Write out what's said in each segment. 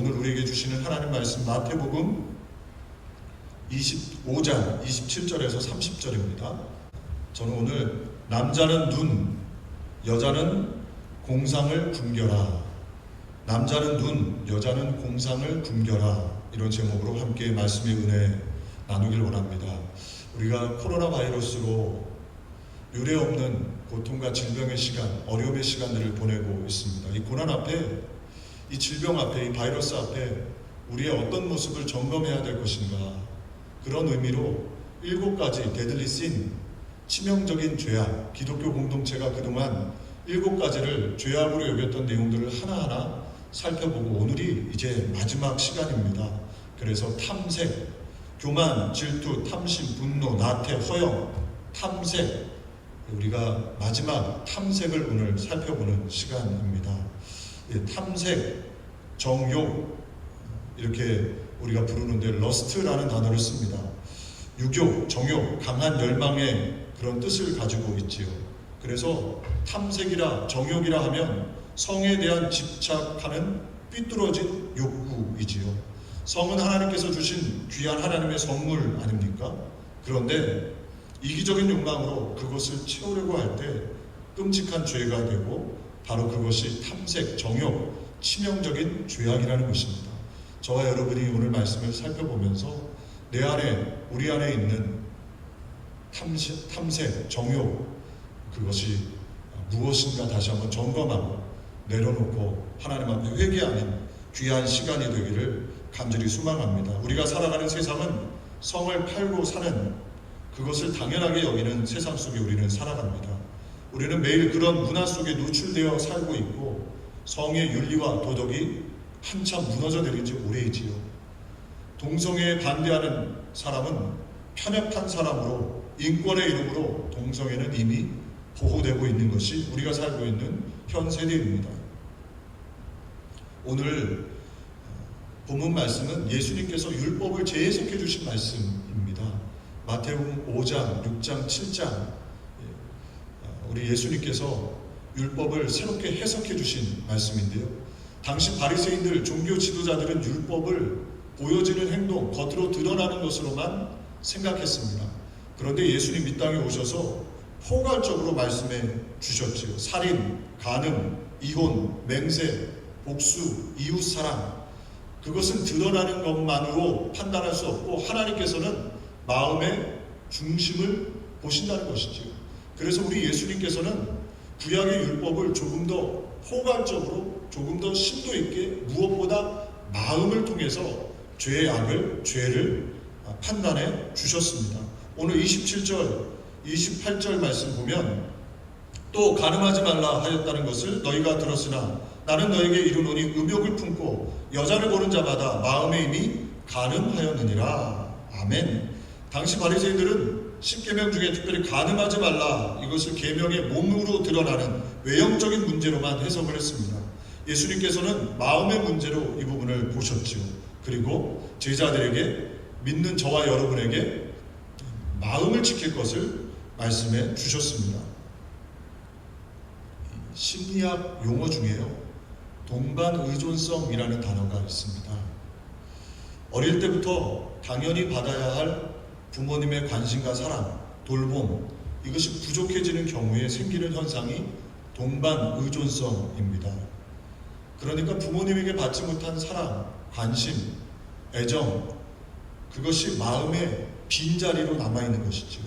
오늘 우리에게 주시는 하나님 말씀 마태복음 25장 27절에서 30절입니다. 저는 오늘 남자는 눈, 여자는 공상을 굶겨라. 남자는 눈, 여자는 공상을 굶겨라. 이런 제목으로 함께 말씀의 은혜 나누길 원합니다. 우리가 코로나 바이러스로 유례 없는 고통과 질병의 시간, 어려움의 시간들을 보내고 있습니다. 이 고난 앞에, 이 질병 앞에, 이 바이러스 앞에 우리의 어떤 모습을 점검해야 될 것인가. 그런 의미로 일곱 가지 데들리 씬, 치명적인 죄악, 기독교 공동체가 그동안 일곱 가지를 죄악으로 여겼던 내용들을 하나하나 살펴보고 오늘이 이제 마지막 시간입니다. 그래서 탐색, 교만, 질투, 탐심, 분노, 나태, 허영, 탐색, 우리가 마지막 탐색을 오늘 살펴보는 시간입니다. 예, 탐색, 정욕 이렇게 우리가 부르는데 러스트라는 단어를 씁니다. 유욕, 정욕, 강한 열망의 그런 뜻을 가지고 있지요. 그래서 탐색이라 정욕이라 하면 성에 대한 집착하는 삐뚤어진 욕구이지요. 성은 하나님께서 주신 귀한 하나님의 선물 아닙니까? 그런데 이기적인 욕망으로 그것을 채우려고 할 때 끔찍한 죄가 되고 바로 그것이 탐색, 정욕, 치명적인 죄악이라는 것입니다. 저와 여러분이 오늘 말씀을 살펴보면서 내 안에 우리 안에 있는 탐색, 탐색 정욕 그것이 무엇인가 다시 한번 점검하고 내려놓고 하나님 앞에 회개하는 귀한 시간이 되기를 간절히 소망합니다. 우리가 살아가는 세상은 성을 팔고 사는 그것을 당연하게 여기는 세상 속에 우리는 살아갑니다. 우리는 매일 그런 문화 속에 노출되어 살고 있고 성의 윤리와 도덕이 한참 무너져 내린 지 오래이지요. 동성애에 반대하는 사람은 편협한 사람으로 인권의 이름으로 동성애는 이미 보호되고 있는 것이 우리가 살고 있는 현 세대입니다. 오늘 본문 말씀은 예수님께서 율법을 재해석해 주신 말씀입니다. 마태복음 5장, 6장, 7장 우리 예수님께서 율법을 새롭게 해석해 주신 말씀인데요. 당시 바리새인들 종교 지도자들은 율법을 보여지는 행동, 겉으로 드러나는 것으로만 생각했습니다. 그런데 예수님 이 땅에 오셔서 포괄적으로 말씀해 주셨지요. 살인, 간음, 이혼, 맹세, 복수, 이웃 사랑 그것은 드러나는 것만으로 판단할 수 없고 하나님께서는 마음의 중심을 보신다는 것이지요. 그래서 우리 예수님께서는 구약의 율법을 조금 더 포괄적으로 조금 더 심도 있게 무엇보다 마음을 통해서 죄의 악을 죄를 판단해 주셨습니다. 오늘 27절, 28절 말씀 보면 또 가늠하지 말라 하였다는 것을 너희가 들었으나 나는 너에게 이르노니 음욕을 품고 여자를 보는 자마다 마음에 이미 가늠하였느니라. 아멘. 당시 바리새인들은 십계명 중에 특별히 가늠하지 말라 이것을 계명의 몸으로 드러나는 외형적인 문제로만 해석을 했습니다. 예수님께서는 마음의 문제로 이 부분을 보셨지요. 그리고 제자들에게 믿는 저와 여러분에게 마음을 지킬 것을 말씀해 주셨습니다. 심리학 용어 중에요. 동반 의존성이라는 단어가 있습니다. 어릴 때부터 당연히 받아야 할 부모님의 관심과 사랑, 돌봄 이것이 부족해지는 경우에 생기는 현상이 동반 의존성입니다. 그러니까 부모님에게 받지 못한 사랑, 관심, 애정 그것이 마음의 빈자리로 남아 있는 것이죠.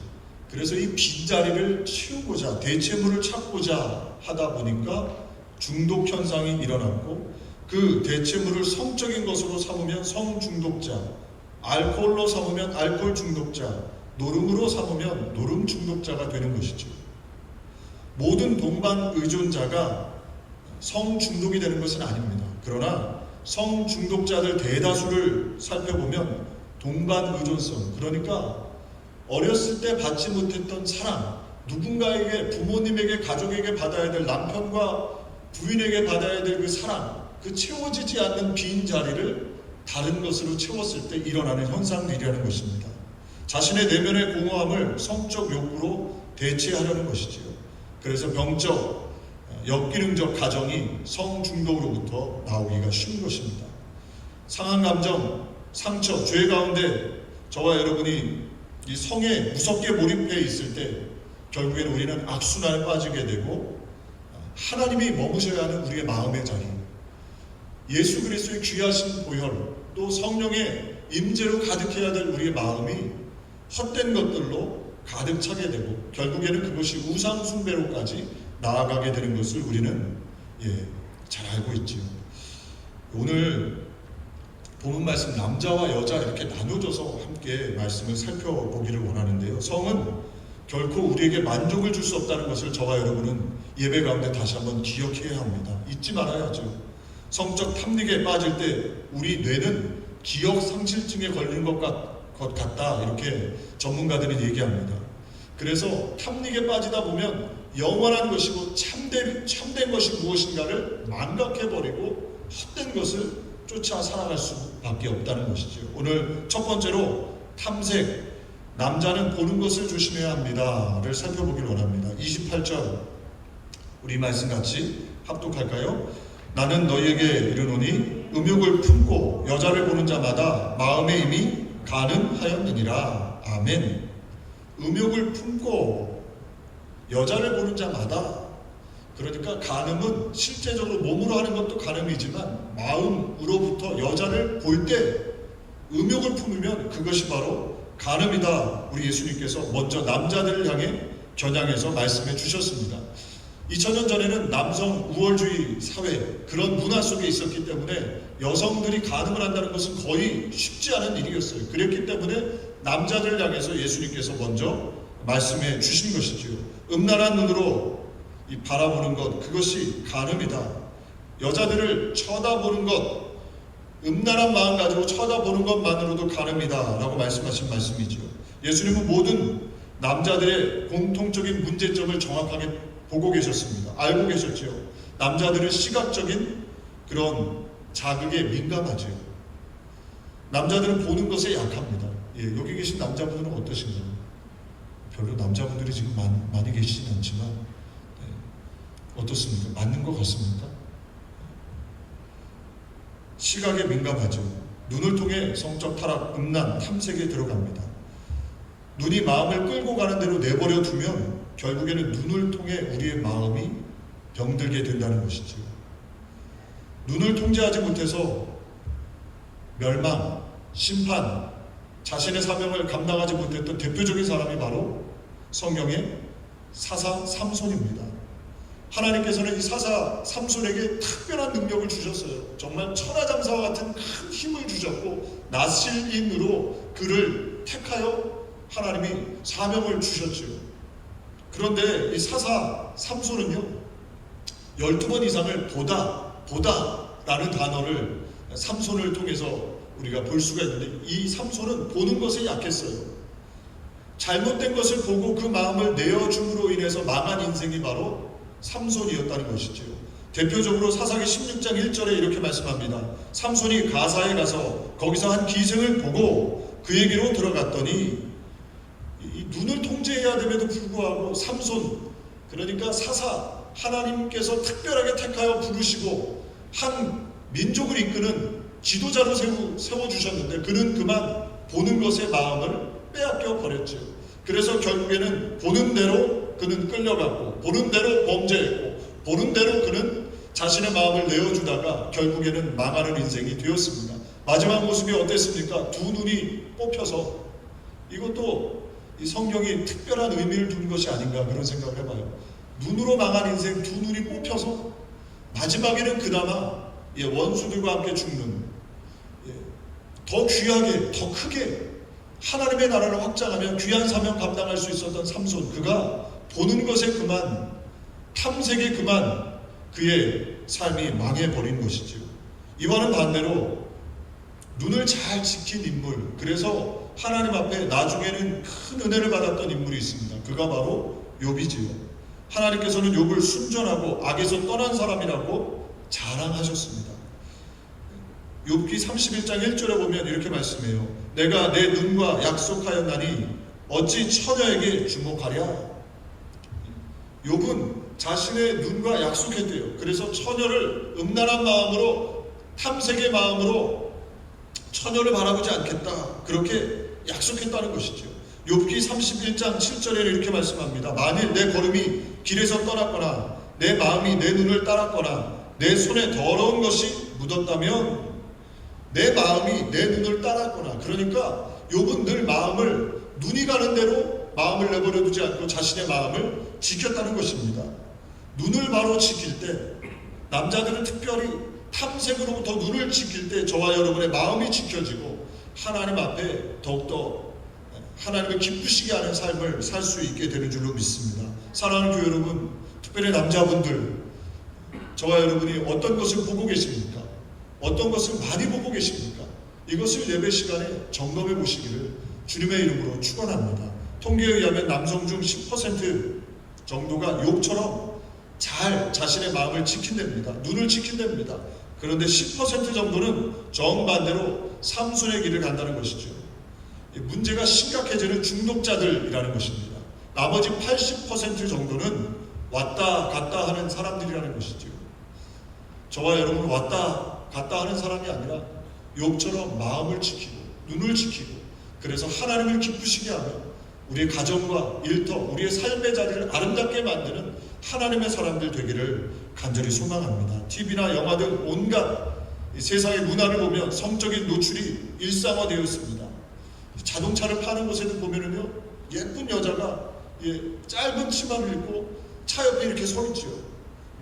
그래서 이 빈자리를 채우고자 대체물을 찾고자 하다 보니까 중독 현상이 일어났고 그 대체물을 성적인 것으로 삼으면 성 중독자, 알코올로 삼으면 알코올 중독자, 노름으로 삼으면 노름 중독자가 되는 것이죠. 모든 동반 의존자가 성 중독이 되는 것은 아닙니다. 그러나 성 중독자들 대다수를 살펴보면 동반 의존성, 그러니까 어렸을 때 받지 못했던 사랑, 누군가에게 부모님에게 가족에게 받아야 될 남편과 부인에게 받아야 될 그 사랑, 그 채워지지 않는 빈 자리를 다른 것으로 채웠을 때 일어나는 현상들이라는 것입니다. 자신의 내면의 공허함을 성적 욕구로 대체하려는 것이지요. 그래서 병적, 역기능적 가정이 성중독으로부터 나오기가 쉬운 것입니다. 상한 감정, 상처, 죄 가운데 저와 여러분이 이 성에 무섭게 몰입해 있을 때 결국에는 우리는 악순환에 빠지게 되고 하나님이 머무셔야 하는 우리의 마음의 자리, 예수 그리스도의 귀하신 보혈, 또 성령의 임재로 가득해야 될 우리의 마음이 헛된 것들로 가득 차게 되고 결국에는 그것이 우상 숭배로까지 나아가게 되는 것을 우리는 예, 잘 알고 있지요. 오늘 본문 말씀 남자와 여자 이렇게 나눠져서 함께 말씀을 살펴보기를 원하는데요. 성은 결코 우리에게 만족을 줄 수 없다는 것을 저와 여러분은 예배 가운데 다시 한번 기억해야 합니다. 잊지 말아야죠. 성적 탐닉에 빠질 때 우리 뇌는 기억 상실증에 걸리는 것, 같, 것 같다 이렇게 전문가들이 얘기합니다. 그래서 탐닉에 빠지다 보면 영원한 것이고 참된, 참된 것이 무엇인가를 망각해 버리고 헛된 것을 쫓아 살아갈 수밖에 없다는 것이죠. 오늘 첫 번째로 탐색 남자는 보는 것을 조심해야 합니다를 살펴보길 원합니다. 28절 우리 말씀 같이 합독할까요? 나는 너희에게 이르노니 음욕을 품고 여자를 보는 자마다 마음에 이미 가늠하였느니라. 아멘. 음욕을 품고 여자를 보는 자마다 그러니까 간음은 실제적으로 몸으로 하는 것도 간음이지만 마음으로부터 여자를 볼 때 음욕을 품으면 그것이 바로 간음이다. 우리 예수님께서 먼저 남자들을 향해 겨냥해서 말씀해 주셨습니다. 2000년 전에는 남성 우월주의 사회 그런 문화 속에 있었기 때문에 여성들이 간음을 한다는 것은 거의 쉽지 않은 일이었어요. 그랬기 때문에 남자들을 향해서 예수님께서 먼저 말씀해 주신 것이지요. 음란한 눈으로 이 바라보는 것 그것이 간음이다. 여자들을 쳐다보는 것 음란한 마음 가지고 쳐다보는 것만으로도 간음이다 라고 말씀하신 말씀이지요. 예수님은 모든 남자들의 공통적인 문제점을 정확하게 보고 계셨습니다. 알고 계셨지요. 남자들은 시각적인 그런 자극에 민감하지요. 남자들은 보는 것에 약합니다. 예, 여기 계신 남자분들은 어떠신가요? 별로 남자분들이 지금 많이, 많이 계시진 않지만 네. 어떻습니까? 맞는 것 같습니까? 시각에 민감하죠. 눈을 통해 성적 타락, 음란, 탐색에 들어갑니다. 눈이 마음을 끌고 가는 대로 내버려 두면 결국에는 눈을 통해 우리의 마음이 병들게 된다는 것이죠. 눈을 통제하지 못해서 멸망, 심판, 자신의 사명을 감당하지 못했던 대표적인 사람이 바로 성경의 사사 삼손입니다. 하나님께서는 이 사사 삼손에게 특별한 능력을 주셨어요. 정말 천하장사와 같은 큰 힘을 주셨고 나실인으로 그를 택하여 하나님이 사명을 주셨죠. 그런데 이 사사 삼손은요, 12번 이상을 보다, 보다라는 단어를 삼손을 통해서 우리가 볼 수가 있는데 이 삼손은 보는 것에 약했어요. 잘못된 것을 보고 그 마음을 내어줌으로 인해서 망한 인생이 바로 삼손이었다는 것이죠. 대표적으로 사사기 16장 1절에 이렇게 말씀합니다. 삼손이 가사에 가서 거기서 한 기생을 보고 그에게로 들어갔더니 이 눈을 통제해야 됨에도 불구하고 삼손 그러니까 사사 하나님께서 특별하게 택하여 부르시고 한 민족을 이끄는 지도자로 세워, 세워주셨는데 그는 그만 보는 것에 마음을 빼앗겨 버렸죠. 그래서 결국에는 보는 대로 그는 끌려갔고 보는 대로 범죄했고 보는 대로 그는 자신의 마음을 내어주다가 결국에는 망하는 인생이 되었습니다. 마지막 모습이 어땠습니까? 두 눈이 뽑혀서 이것도 이 성경이 특별한 의미를 둔 것이 아닌가 그런 생각을 해봐요. 눈으로 망한 인생 두 눈이 뽑혀서 마지막에는 그나마 예, 원수들과 함께 죽는 예, 더 귀하게 더 크게 하나님의 나라를 확장하면 귀한 사명 감당할 수 있었던 삼손 그가 보는 것에 그만 탐색에 그만 그의 삶이 망해버린 것이지요. 이와는 반대로 눈을 잘 지킨 인물 그래서 하나님 앞에 나중에는 큰 은혜를 받았던 인물이 있습니다. 그가 바로 욥이지요. 하나님께서는 욥을 순전하고 악에서 떠난 사람이라고 자랑하셨습니다. 욥기 31장 1절에 보면 이렇게 말씀해요. 내가 내 눈과 약속하였나니 어찌 처녀에게 주목하랴? 욥은 자신의 눈과 약속했대요. 그래서 처녀를 음란한 마음으로 탐색의 마음으로 처녀를 바라보지 않겠다. 그렇게 약속했다는 것이죠. 욥기 31장 7절에 이렇게 말씀합니다. 만일 내 걸음이 길에서 떠났거나 내 마음이 내 눈을 따랐거나 내 손에 더러운 것이 묻었다면 내 마음이 내 눈을 따랐거나 그러니까 욥은 늘 마음을 눈이 가는 대로 마음을 내버려 두지 않고 자신의 마음을 지켰다는 것입니다. 눈을 바로 지킬 때 남자들은 특별히 탐색으로부터 눈을 지킬 때 저와 여러분의 마음이 지켜지고 하나님 앞에 더욱더 하나님을 기쁘시게 하는 삶을 살 수 있게 되는 줄로 믿습니다. 사랑하는 교회 여러분, 특별히 남자분들, 저와 여러분이 어떤 것을 보고 계십니까? 어떤 것을 많이 보고 계십니까? 이것을 예배 시간에 점검해 보시기를 주님의 이름으로 축원합니다. 통계에 의하면 남성 중 10% 정도가 욥처럼 잘 자신의 마음을 지킨답니다. 눈을 지킨답니다. 그런데 10% 정도는 정반대로 삼순의 길을 간다는 것이죠. 이 문제가 심각해지는 중독자들이라는 것입니다. 나머지 80% 정도는 왔다 갔다 하는 사람들이라는 것이죠. 저와 여러분 왔다 갔다 하는 사람이 아니라 욥처럼 마음을 지키고 눈을 지키고 그래서 하나님을 기쁘시게 하며 우리의 가정과 일터, 우리의 삶의 자리를 아름답게 만드는 하나님의 사람들 되기를 간절히 소망합니다. TV나 영화 등 온갖 이 세상의 문화를 보면 성적인 노출이 일상화되어 있습니다. 자동차를 파는 곳에도 보면은요 예쁜 여자가 예, 짧은 치마를 입고 차 옆에 이렇게 서 있지요.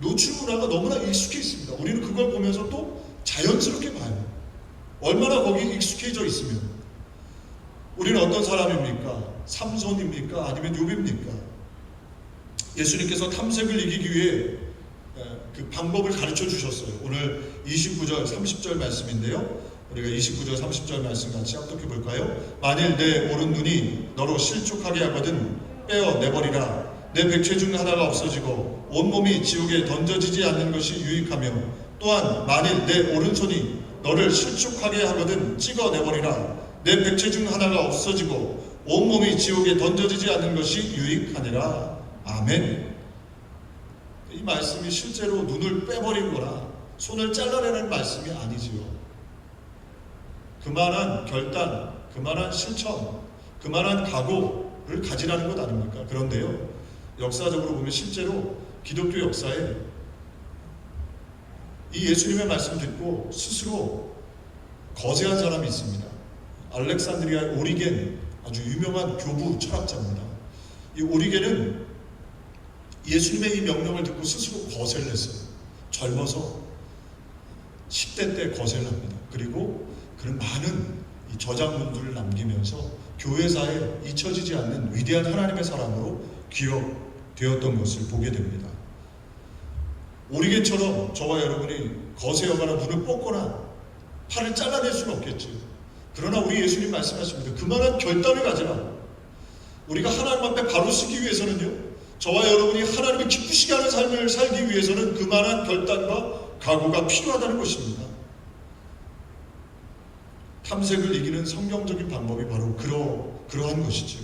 노출 문화가 너무나 익숙해 있습니다. 우리는 그걸 보면서 또 자연스럽게 봐요. 얼마나 거기 익숙해져 있으면 우리는 어떤 사람입니까? 삼손입니까? 아니면 욥입니까? 예수님께서 탐색을 이기기 위해 에, 그 방법을 가르쳐 주셨어요. 오늘 29절, 30절 말씀인데요. 우리가 29절, 30절 말씀 같이 합독해 볼까요? 만일 내 오른 눈이 너로 실족하게 하거든 빼어 내버리라. 내 백체 중 하나가 없어지고 온몸이 지옥에 던져지지 않는 것이 유익하며 또한 만일 내 오른손이 너를 실족하게 하거든 찍어 내버리라. 내 백체 중 하나가 없어지고 온몸이 지옥에 던져지지 않는 것이 유익하니라. 아멘. 이 말씀이 실제로 눈을 빼버리거나 손을 잘라내는 말씀이 아니지요. 그만한 결단, 그만한 실천, 그만한 각오를 가지라는 것 아닙니까? 그런데요, 역사적으로 보면 실제로 기독교 역사에 이 예수님의 말씀 듣고 스스로 거세한 사람이 있습니다. 알렉산드리아의 오리겐 아주 유명한 교부 철학자입니다. 이 오리겐은 예수님의 이 명령을 듣고 스스로 거세를 했어요. 젊어서 10대 때 거세를 합니다. 그리고 그런 많은 이 저작문들을 남기면서 교회사에 잊혀지지 않는 위대한 하나님의 사람으로 기억되었던 것을 보게 됩니다. 오리겐처럼 저와 여러분이 거세어거나 눈을 뽑거나 팔을 잘라낼 수는 없겠죠. 그러나 우리 예수님 말씀하십니다. 그만한 결단을 가지라. 우리가 하나님 앞에 바로 서기 위해서는요. 저와 여러분이 하나님을 기쁘시게 하는 삶을 살기 위해서는 그만한 결단과 각오가 필요하다는 것입니다. 탐색을 이기는 성경적인 방법이 바로 그러, 그러한 것이지요.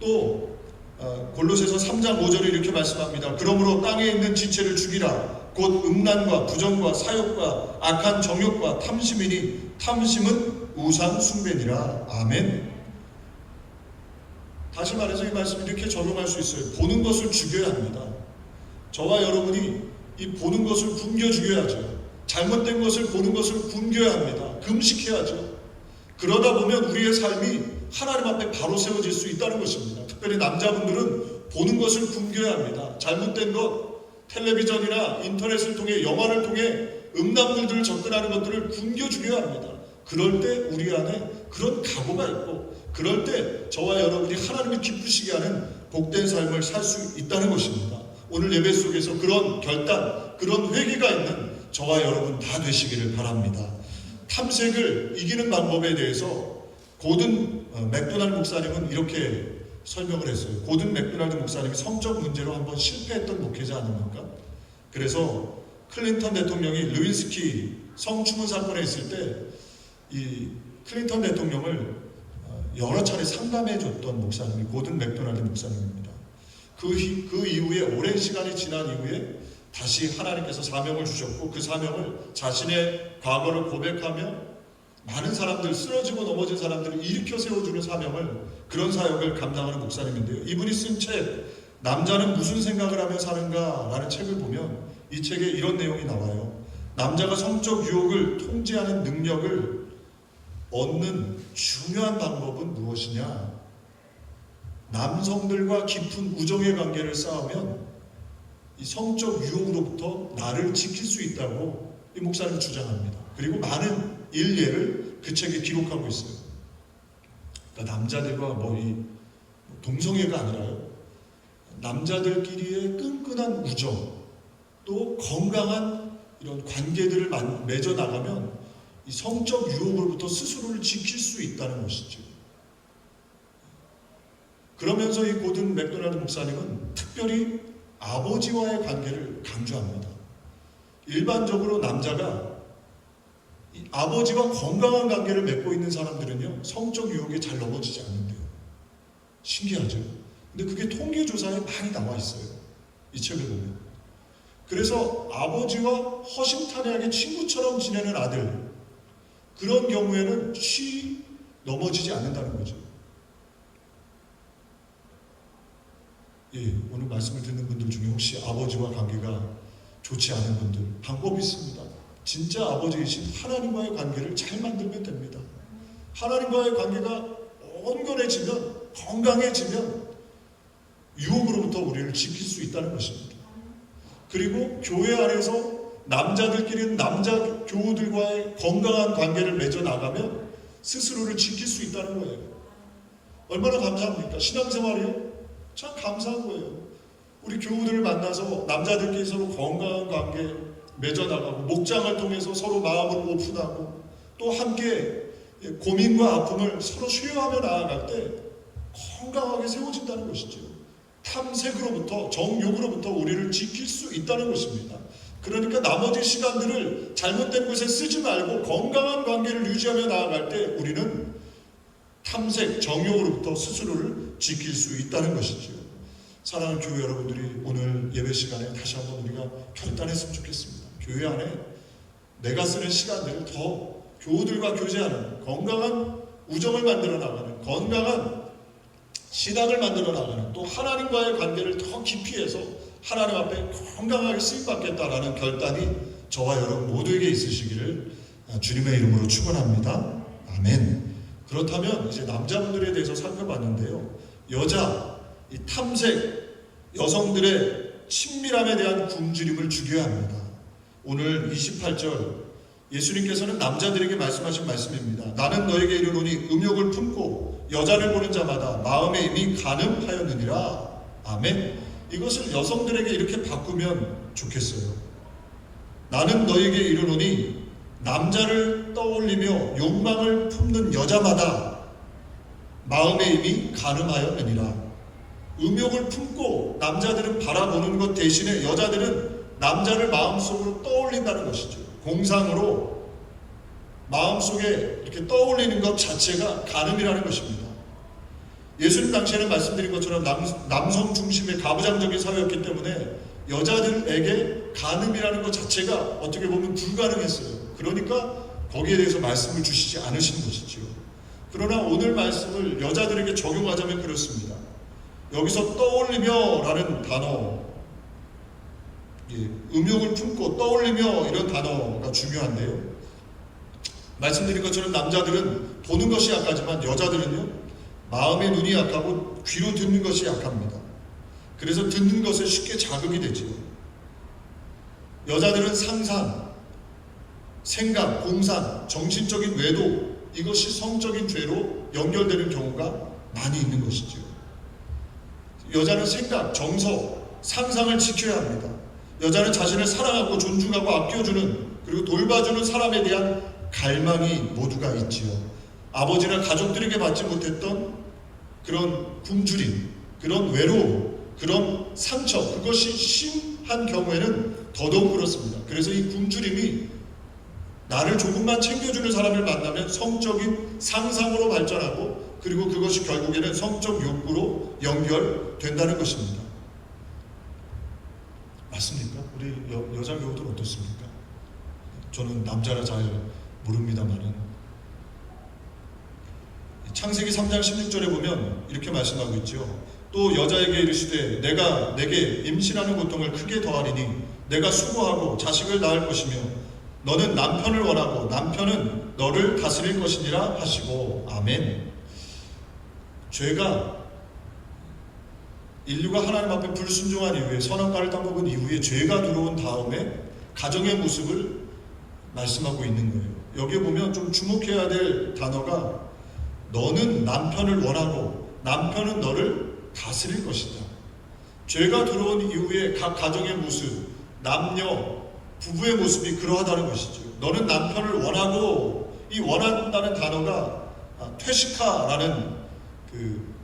또 어, 골로새서 3장 5절에 이렇게 말씀합니다. 그러므로 땅에 있는 지체를 죽이라. 곧 음란과 부정과 사욕과 악한 정욕과 탐심이니 탐심은 우상 숭배니라. 아멘. 다시 말해서 이 말씀 이렇게 적용할 수 있어요. 보는 것을 죽여야 합니다. 저와 여러분이 이 보는 것을 굶겨 죽여야죠. 잘못된 것을 보는 것을 굶겨야 합니다. 금식해야죠. 그러다 보면 우리의 삶이 하나님 앞에 바로 세워질 수 있다는 것입니다. 특별히 남자분들은 보는 것을 굶겨야 합니다. 잘못된 것, 텔레비전이나 인터넷을 통해 영화를 통해 음란물들을 접근하는 것들을 굶겨 죽여야 합니다. 그럴 때 우리 안에 그런 각오가 있고 그럴 때 저와 여러분이 하나님을 기쁘시게 하는 복된 삶을 살 수 있다는 것입니다. 오늘 예배 속에서 그런 결단, 그런 회개가 있는 저와 여러분 다 되시기를 바랍니다. 탐색을 이기는 방법에 대해서 고든 어, 맥도날드 목사님은 이렇게 설명을 했어요. 고든 맥도날드 목사님이 성적 문제로 한번 실패했던 목회자 아닙니까? 그래서 클린턴 대통령이 루인스키 성추문 사건에 있을 때 이 클린턴 대통령을 어, 여러 차례 상담해 줬던 목사님이 고든 맥도날드 목사님입니다. 그, 희- 그 이후에 오랜 시간이 지난 이후에 다시 하나님께서 사명을 주셨고 그 사명을 자신의 과거를 고백하며 많은 사람들 쓰러지고 넘어진 사람들을 일으켜 세워주는 사명을 그런 사역을 감당하는 목사님인데요. 이분이 쓴 책 남자는 무슨 생각을 하며 사는가라는 책을 보면 이 책에 이런 내용이 나와요. 남자가 성적 유혹을 통제하는 능력을 얻는 중요한 방법은 무엇이냐? 남성들과 깊은 우정의 관계를 쌓으면 이 성적 유혹으로부터 나를 지킬 수 있다고 이 목사님 주장합니다. 그리고 많은 일례를 그 책에 기록하고 있어요. 그러니까 남자들과 뭐 이 동성애가 아니라요. 남자들끼리의 끈끈한 우정, 또 건강한 이런 관계들을 만- 맺어 나가면 이 성적 유혹으로부터 스스로를 지킬 수 있다는 것이죠. 그러면서 이 고든 맥도날드 목사님은 특별히 아버지와의 관계를 강조합니다. 일반적으로 남자가 이 아버지와 건강한 관계를 맺고 있는 사람들은요 성적 유혹에 잘 넘어지지 않는데요. 신기하죠. 근데 그게 통계 조사에 많이 나와 있어요. 이 책을 보면. 그래서 아버지와 허심탄회하게 친구처럼 지내는 아들 그런 경우에는 쉬 넘어지지 않는다는 거죠. 예, 오늘 말씀을 듣는 분들 중에 혹시 아버지와 관계가 좋지 않은 분들 방법이 있습니다. 진짜 아버지이신 하나님과의 관계를 잘 만들면 됩니다. 하나님과의 관계가 온건해지면 건강해지면 유혹으로부터 우리를 지킬 수 있다는 것입니다. 그리고 교회 안에서 남자들끼리는 남자 교우들과의 건강한 관계를 맺어 나가면 스스로를 지킬 수 있다는 거예요. 얼마나 감사합니까? 신앙생활이요? 참 감사한 거예요. 우리 교우들을 만나서 남자들끼리 서로 건강한 관계 맺어 나가고 목장을 통해서 서로 마음을 오픈하고 또 함께 고민과 아픔을 서로 쉐어하며 나아갈 때 건강하게 세워진다는 것이죠. 탐색으로부터 정욕으로부터 우리를 지킬 수 있다는 것입니다. 그러니까 나머지 시간들을 잘못된 곳에 쓰지 말고 건강한 관계를 유지하며 나아갈 때 우리는 탐색, 정욕으로부터 스스로를 지킬 수 있다는 것이죠. 사랑하는 교회 여러분들이 오늘 예배 시간에 다시 한번 우리가 결단했으면 좋겠습니다. 교회 안에 내가 쓰는 시간들을 더 교우들과 교제하는 건강한 우정을 만들어 나가는 건강한 신앙을 만들어 나가는 또 하나님과의 관계를 더 깊이 해서 하나님 앞에 건강하게 쓰임받겠다라는 결단이 저와 여러분 모두에게 있으시기를 주님의 이름으로 축원합니다. 아멘. 그렇다면 이제 남자분들에 대해서 살펴봤는데요. 여자 이 탐색 여성들의 친밀함에 대한 굶주림을 죽여야 합니다. 오늘 28절 예수님께서는 남자들에게 말씀하신 말씀입니다. 나는 너에게 이르노니 음욕을 품고 여자를 보는 자마다 마음에 이미 가늠하였느니라. 아멘. 이것을 여성들에게 이렇게 바꾸면 좋겠어요. 나는 너에게 이르노니 남자를 떠올리며 욕망을 품는 여자마다 마음에 이미 가늠하였느니라. 음욕을 품고 남자들은 바라보는 것 대신에 여자들은 남자를 마음속으로 떠올린다는 것이죠. 공상으로 마음속에 이렇게 떠올리는 것 자체가 가늠이라는 것입니다. 예수님 당시에는 말씀드린 것처럼 남, 남성 중심의 가부장적인 사회였기 때문에 여자들에게 가늠이라는 것 자체가 어떻게 보면 불가능했어요. 그러니까 거기에 대해서 말씀을 주시지 않으신 것이지요. 그러나 오늘 말씀을 여자들에게 적용하자면 그렇습니다. 여기서 떠올리며 라는 단어, 예, 음욕을 품고 떠올리며 이런 단어가 중요한데요. 말씀드린 것처럼 남자들은 보는 것이 약하지만 여자들은요 마음의 눈이 약하고 귀로 듣는 것이 약합니다. 그래서 듣는 것에 쉽게 자극이 되지요. 여자들은 상상, 생각, 공상, 정신적인 외도 이것이 성적인 죄로 연결되는 경우가 많이 있는 것이지요. 여자는 생각, 정서, 상상을 지켜야 합니다. 여자는 자신을 사랑하고 존중하고 아껴주는 그리고 돌봐주는 사람에 대한 갈망이 모두가 있지요. 아버지나 가족들에게 받지 못했던 그런 굶주림, 그런 외로움, 그런 상처, 그것이 심한 경우에는 더더욱 그렇습니다. 그래서 이 굶주림이 나를 조금만 챙겨주는 사람을 만나면 성적인 상상으로 발전하고 그리고 그것이 결국에는 성적 욕구로 연결된다는 것입니다. 맞습니까? 우리 여, 여자 교우들 어떻습니까? 저는 남자라 잘 모릅니다만은 창세기 3장 16절에 보면 이렇게 말씀하고 있죠. 또 여자에게 이르시되 내가 내게 임신하는 고통을 크게 더하리니 내가 수고하고 자식을 낳을 것이며 너는 남편을 원하고 남편은 너를 다스릴 것이니라 하시고 아멘. 죄가 인류가 하나님 앞에 불순종한 이후에 선악과를 따먹은 이후에 죄가 들어온 다음에 가정의 모습을 말씀하고 있는 거예요. 여기에 보면 좀 주목해야 될 단어가 너는 남편을 원하고 남편은 너를 다스릴 것이다. 죄가 들어온 이후에 각 가정의 모습, 남녀, 부부의 모습이 그러하다는 것이죠. 너는 남편을 원하고 이 원한다는 단어가 아, 퇴시카라는 그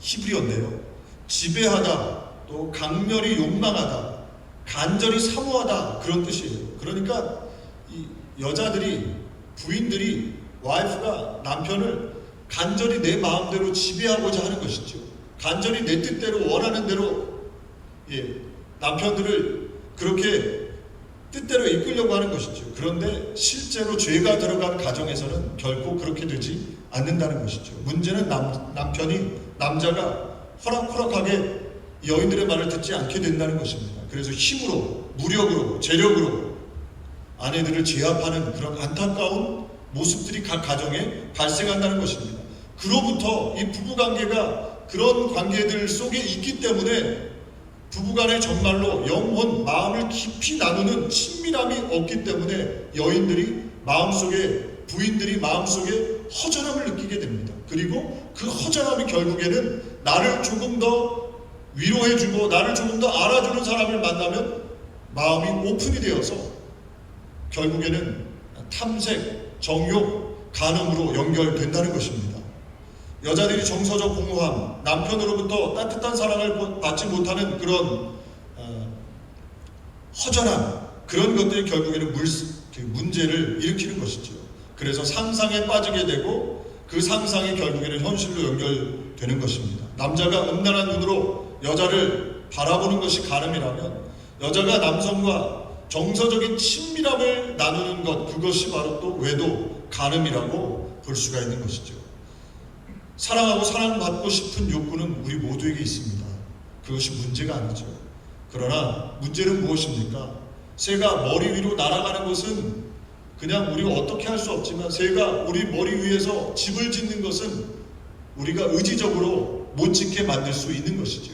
히브리어인데요. 지배하다, 또 강렬히 욕망하다, 간절히 사모하다 그런 뜻이에요. 그러니까 이 여자들이 부인들이 와이프가 남편을 간절히 내 마음대로 지배하고자 하는 것이죠. 간절히 내 뜻대로 원하는 대로 예, 남편들을 그렇게 뜻대로 이끌려고 하는 것이죠. 그런데 실제로 죄가 들어간 가정에서는 결코 그렇게 되지 않는다는 것이죠. 문제는 남, 남편이 남자가 호락호락하게 여인들의 말을 듣지 않게 된다는 것입니다. 그래서 힘으로, 무력으로, 재력으로 아내들을 제압하는 그런 안타까운 모습들이 각 가정에 발생한다는 것입니다. 그로부터 이 부부 관계가 그런 관계들 속에 있기 때문에 부부간에 정말로 영혼, 마음을 깊이 나누는 친밀함이 없기 때문에 여인들이 마음속에 부인들이 마음속에 허전함을 느끼게 됩니다. 그리고 그 허전함이 결국에는 나를 조금 더 위로해주고 나를 조금 더 알아주는 사람을 만나면 마음이 오픈이 되어서 결국에는 탐색, 정욕, 간음으로 연결된다는 것입니다. 여자들이 정서적 공허함, 남편으로부터 따뜻한 사랑을 받지 못하는 그런 어, 허전함 그런 것들이 결국에는 물, 그 문제를 일으키는 것이죠. 그래서 상상에 빠지게 되고 그 상상이 결국에는 현실로 연결되는 것입니다. 남자가 음란한 눈으로 여자를 바라보는 것이 가늠이라면 여자가 남성과 정서적인 친밀함을 나누는 것 그것이 바로 또 외도 가늠이라고 볼 수가 있는 것이죠. 사랑하고 사랑받고 싶은 욕구는 우리 모두에게 있습니다. 그것이 문제가 아니죠. 그러나 문제는 무엇입니까? 새가 머리 위로 날아가는 것은 그냥 우리가 어떻게 할 수 없지만 새가 우리 머리 위에서 집을 짓는 것은 우리가 의지적으로 못 짓게 만들 수 있는 것이죠.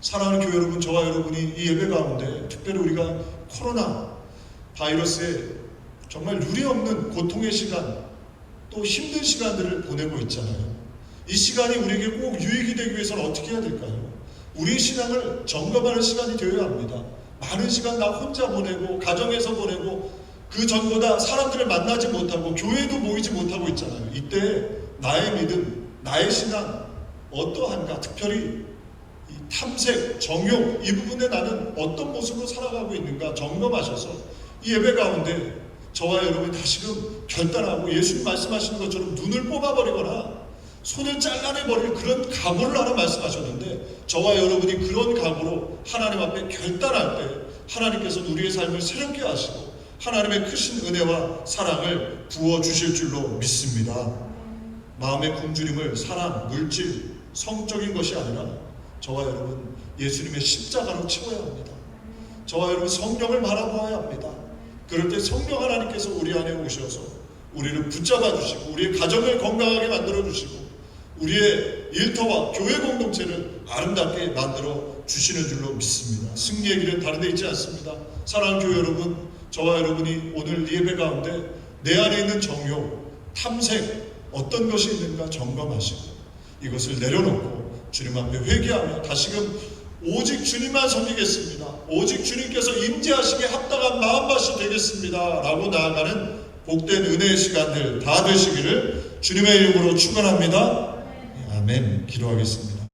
사랑하는 교회 여러분, 저와 여러분이 이 예배 가운데 특별히 우리가 코로나 바이러스에 정말 유례 없는 고통의 시간 또 힘든 시간들을 보내고 있잖아요. 이 시간이 우리에게 꼭 유익이 되기 위해서는 어떻게 해야 될까요? 우리 신앙을 점검하는 시간이 되어야 합니다. 많은 시간 나 혼자 보내고 가정에서 보내고 그 전보다 사람들을 만나지 못하고 교회도 모이지 못하고 있잖아요. 이때 나의 믿음, 나의 신앙 어떠한가? 특별히 이 탐색, 정욕 이 부분에 나는 어떤 모습으로 살아가고 있는가 점검하셔서 이 예배 가운데 저와 여러분이 다시금 결단하고 예수님 말씀하시는 것처럼 눈을 뽑아버리거나 손을 잘라내버릴 그런 각오를 하나 말씀하셨는데 저와 여러분이 그런 각오로 하나님 앞에 결단할 때 하나님께서 우리의 삶을 새롭게 하시고 하나님의 크신 은혜와 사랑을 부어 주실 줄로 믿습니다. 마음의 굶주림을 사랑, 물질, 성적인 것이 아니라 저와 여러분 예수님의 십자가로 채워야 합니다. 저와 여러분 성령을 바라보아야 합니다. 그럴 때 성령 하나님께서 우리 안에 오셔서 우리를 붙잡아 주시고 우리의 가정을 건강하게 만들어 주시고 우리의 일터와 교회 공동체를 아름답게 만들어 주시는 줄로 믿습니다. 승리의 길은 다른 데 있지 않습니다. 사랑하는 교회 여러분, 저와 여러분이 오늘 예배 가운데 내 안에 있는 정욕, 탐색, 어떤 것이 있는가 점검하시고 이것을 내려놓고 주님 앞에 회개하며 다시금 오직 주님만 섬기겠습니다. 오직 주님께서 임재하시기에 합당한 마음밭이 되겠습니다. 라고 나아가는 복된 은혜의 시간들 다 되시기를 주님의 이름으로 축원합니다. 아멘. 기도하겠습니다.